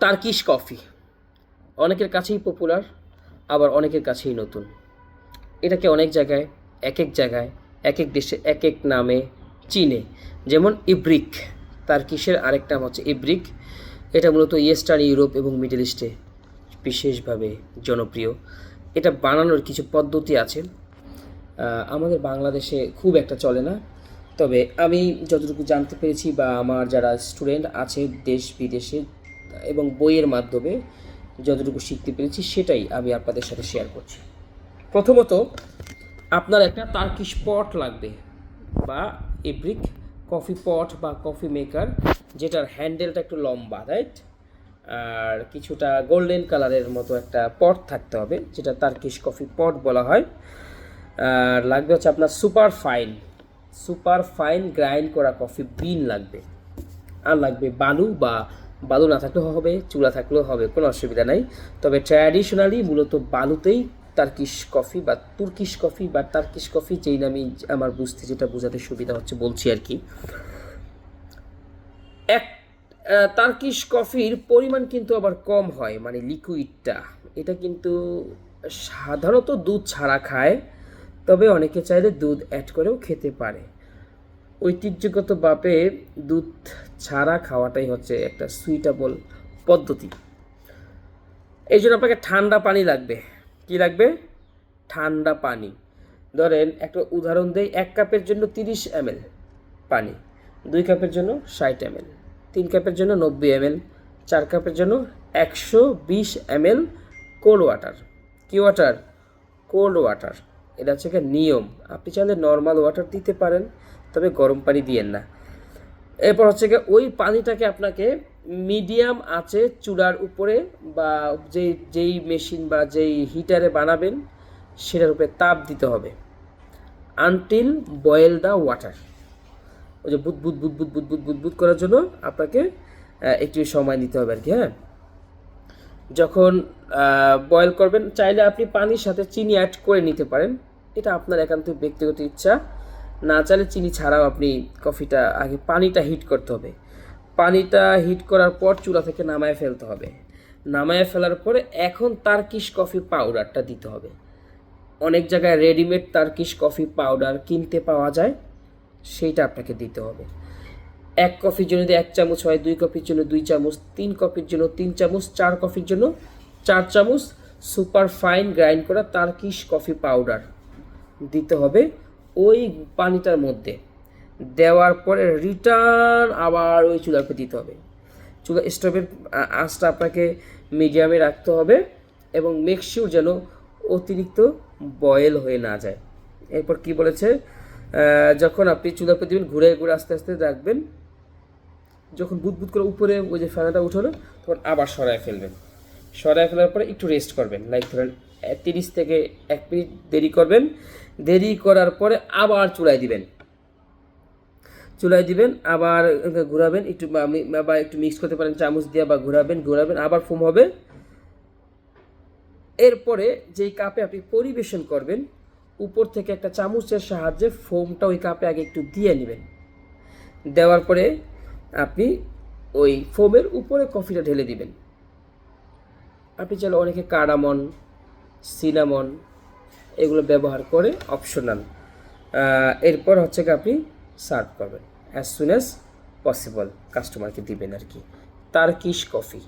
Turkish coffee অনেকের কাছেই popular আবার অনেকের কাছেই নতুন। এটাকে অনেক জায়গায় এক এক জায়গায় এক এক দেশে এক এক নামে চিনে। যেমন ইব্রিক, তার্কিশের আরেক নাম হচ্ছে ইব্রিক। এটা মূলত ইয়েস্টার্ন ইউরোপ এবং মিডল ইস্টে বিশেষভাবে জনপ্রিয়। এটা বানানোর কিছু পদ্ধতি আছে। আমাদের বাংলাদেশে খুব একটা চলে না। তবে আমি যতটুকু জানতে পেরেছি বা আমার যারা স্টুডেন্ট আছে দেশ বিদেশে এবং বইয়ের মাধ্যমে যতটুকু শিখতে পেরেছি, সেটাই আমি আপনাদের সাথে শেয়ার করছি। প্রথমত, আপনার একটা তার্কিশ পট লাগবে বা ইব্রিক কফি পট বা কফি মেকার যেটার হ্যান্ডেলটা একটু লম্বা রাইট আর কিছুটা গোল্ডেন কালারের মতো একটা পট থাকতে হবে, যেটা তার্কিশ কফি পট বলা হয়। আর লাগবে হচ্ছে আপনার super fine super fine grind করা কফি বিন লাগবে। আর লাগবে বালু বা বালু না থাকলেও হবে চুলা থাকলেও হবে কোনো অসুবিধা নাই। তবে ট্র্যাডিশনালি মূলত বালুতেই টার্কিশ কফি বা তুর্কিশ কফি বা টার্কিশ কফি যেই নামই আমার বুঝতে যেটা বোঝাতে সুবিধা হচ্ছে বলছি আর কি। এক আহ, টার্কিশ কফির পরিমাণ কিন্তু আবার কম হয় মানে লিকুইডটা এটা কিন্তু সাধারণত দুধ ছাড়া খায় তবে অনেকে চাইলে দুধ অ্যাড করেও খেতে পারে। ঐতিহ্যগতভাবে দুধ ছাড়া খাওয়াটাই হচ্ছে একটা সুইটেবল পদ্ধতি। এই জন্য আপনাকে ঠান্ডা পানি লাগবে। কি লাগবে? ঠান্ডা পানি। ধরেন একটা উদাহরণ দেই, এক কাপের জন্য তিরিশ এম পানি, দুই কাপের জন্য ষাট এম তিন কাপের জন্য নব্বই এম চার কাপের জন্য একশো বিশ এম কোল্ড ওয়াটার কি ওয়াটার কোল্ড ওয়াটার এটা হচ্ছে একটা নিয়ম। আপনি চাইলে নর্মাল ওয়াটার দিতে পারেন। তবে গরম পানি দিয়েন না। এরপর হচ্ছে গিয়ে ওই পানিটাকে আপনাকে মিডিয়াম আছে চুলার উপরে বা যেই যেই মেশিন বা যেই হিটারে বানাবেন, সেটার উপরে তাপ দিতে হবে। আনটিল বয়েল দ্য ওয়াটার ওই যে বুদ বুদ বুদ বুদ বুদ বুদ বুদ বুদ করার জন্য আপনাকে একটু সময় নিতে হবে আর কি হ্যাঁ? যখন বয়েল করবেন, চাইলে আপনি পানির সাথে চিনি অ্যাড করে নিতে পারেন। এটা আপনার একান্ত ব্যক্তিগত ইচ্ছা। না চাইলে চিনি ছাড়াও আপনি কফিটা আগে পানিটা হিট করতে হবে। পানিটা হিট করার পর চুলা থেকে নামায় ফেলতে হবে। নামায় ফেলার পরে এখন তার্কিশ কফি পাউডারটা দিতে হবে। অনেক জায়গায় রেডিমেড তার্কিশ কফি পাউডার কিনতে পাওয়া যায়, সেইটা আপনাকে দিতে হবে। এক কফির জন্য যদি এক চামচ হয়, দুই কফির জন্য দুই চামচ, তিন কফির জন্য তিন চামচ, চার কফির জন্য চার চামচ সুপার ফাইন গ্রাইন্ড করা তার্কিশ কফি পাউডার দিতে হবে। ওই পানিটার মধ্যে। দেওয়ার পরে রিটার্ন আবার ওই চুলার চুলাতে দিতে হবে। চুলা স্টোভের আঁচটা আপনাকে মিডিয়ামে রাখতে হবে এবং মেকশিওর যেন অতিরিক্ত বয়েল হয়ে না যায়। এরপর কি বলেছে? যখন আপনি চুলাতে দিবেন, ঘুরে ঘুরে আস্তে আস্তে রাখবেন। যখন বুদবুদ করে উপরে ওই যে ফেনাটা উঠল, তখন আবার সরায় ফেলবেন। সরায় ফেলার পরে একটু রেস্ট করবেন। লাইক ধরেন, তিরিশ থেকে এক মিনিট দেরি করবেন। দেরি করার পরে আবার চুলায় দিবেন। চুলায় দিবেন, আবার ঘোরাবেন, একটু বা একটু মিক্স করতে পারেন, চামচ দিয়ে বা ঘোরাবেন ঘোরাবেন, আবার ফোম হবে। এরপরে যেই কাপে আপনি পরিবেশন করবেন, উপর থেকে একটা চামচের সাহায্যে ফোমটা ওই কাপে আগে একটু দিয়ে নেবেন। দেওয়ার পরে আপনি ওই ফোমের উপরে কফিটা ঢেলে দিবেন। আপনি চাইলে অনেকে কারামন সিনামন এগুলো ব্যবহার করে অপশনাল এরপর হচ্ছে কি আপনি সার্ভ করবেন। অ্যাজ সুন অ্যাজ পসিবল কাস্টমারকে দিবেন আর কি। তার কিস কফি।